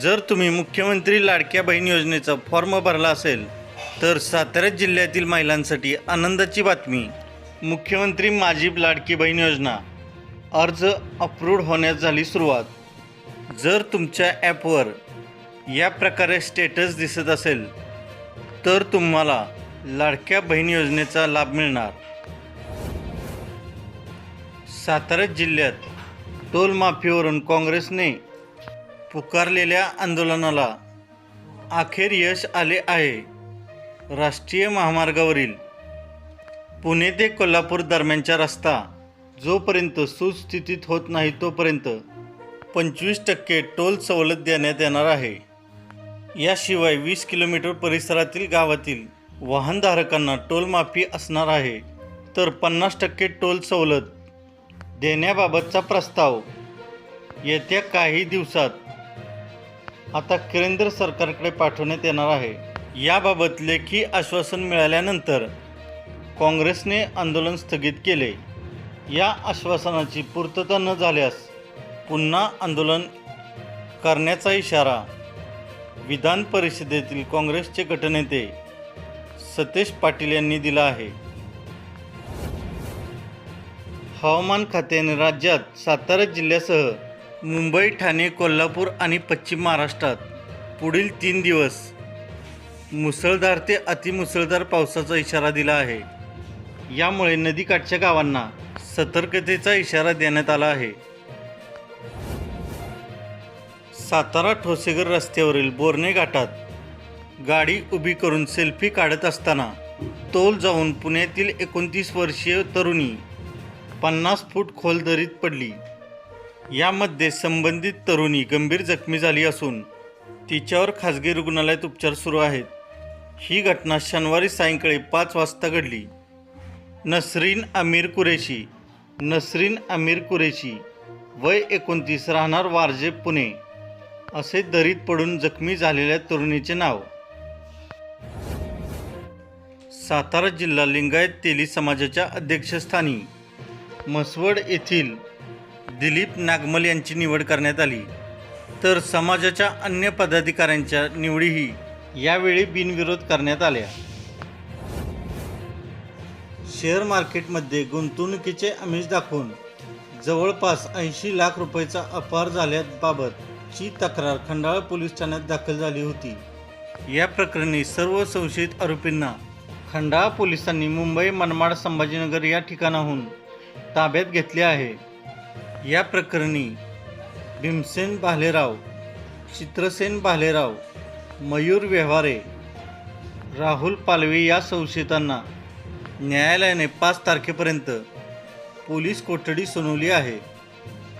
जर तुम्ही मुख्यमंत्री लाडक्या बहीण योजनेचा फॉर्म भरला असेल तर सातारा जिल्ह्यातील महिलांसाठी आनंदाची बातमी. मुख्यमंत्री माजी लाडकी बहीण योजना. अर्ज अप्रूव्ड होण्यास झाली सुरुवात. जर तुमच्या ॲपवर या प्रकारे स्टेटस दिसत असेल तर तुम्हाला लाडक्या बहीण योजनेचा लाभ मिळणार. सातारा जिल्ह्यात टोलमाफीवरून काँग्रेसने पुकारलेल्या आंदोलनाला अखेर यश आले आहे. राष्ट्रीय महामार्गावरील पुणे ते कोल्हापूर दरम्यानचा रस्ता जोपर्यंत सुस्थितीत होत नाही तोपर्यंत पंचवीस टक्के टोल सवलत देण्यात येणार आहे. याशिवाय वीस किलोमीटर परिसरातील गावातील वाहनधारकांना टोलमाफी असणार आहे. तर पन्नास टक्के टोल सवलत देण्याबाबतचा प्रस्ताव येत्या काही दिवसात आता केंद्र सरकारकडे पाठवण्यात येणार आहे. याबाबत लेखी आश्वासन मिळाल्यानंतर काँग्रेसने आंदोलन स्थगित केले. या आश्वासनाची पूर्तता न झाल्यास पुन्हा आंदोलन करण्याचा इशारा विधान परिषदेतील काँग्रेसचे गटनेते सतेश पाटील यांनी दिला आहे. हवामान खात्याने राज्यात सातारा जिल्ह्यासह मुंबई ठाणे कोल्हापूर आणि पश्चिम महाराष्ट्रात पुढील तीन दिवस मुसळधार ते अतिमुसळधार पावसाचा इशारा दिला आहे. यामुळे नदीकाठच्या गावांना सतर्कतेचा इशारा देण्यात आला आहे. सातारा ठोसेगर रस्त्यावरील बोरणे घाटात गाडी उभी करून सेल्फी काढत असताना तोल जाऊन पुण्यातील एकोणतीस वर्षीय तरुणी पन्नास फूट खोल दरीत पडली. यामध्ये संबंधित तरुणी गंभीर जखमी झाली असून तिच्यावर खाजगी रुग्णालयात उपचार सुरू आहेत. ही घटना शनिवारी सायंकाळी पाच वाजता घडली. नसरीन अमीर कुरेशी नसरीन अमीर कुरेशी वय एकोणतीस राहणार वारजे पुणे असे दरीत पडून जखमी झालेल्या तरुणीचे नाव. सातारा जिल्हा लिंगायत तेली समाजाच्या अध्यक्षस्थानी म्हसवड येथील दिलीप नागमल यांची निवड करण्यात आली. तर समाजाच्या अन्य पदाधिकाऱ्यांच्या निवडीही यावेळी बिनविरोध करण्यात आल्या. शेअर मार्केटमध्ये गुंतवणुकीचे आमिष दाखवून जवळपास ऐंशी लाख रुपयाचा अपहार झाल्याबाबतची तक्रार खंडाळा पोलीस ठाण्यात दाखल झाली होती. या प्रकरणी सर्व संशयित आरोपींना खंडाळा पोलिसांनी मुंबई मनमाड संभाजीनगर या ठिकाणाहून ताब्यात घेतले आहे. या प्रकरणी भीमसेन भालेराव चित्रसेन भालेराव मयूर व्यवहारे राहुल पालवे या संशयितांना न्यायालयाने पाच तारखेपर्यंत पोलीस कोठडी सुनावली आहे.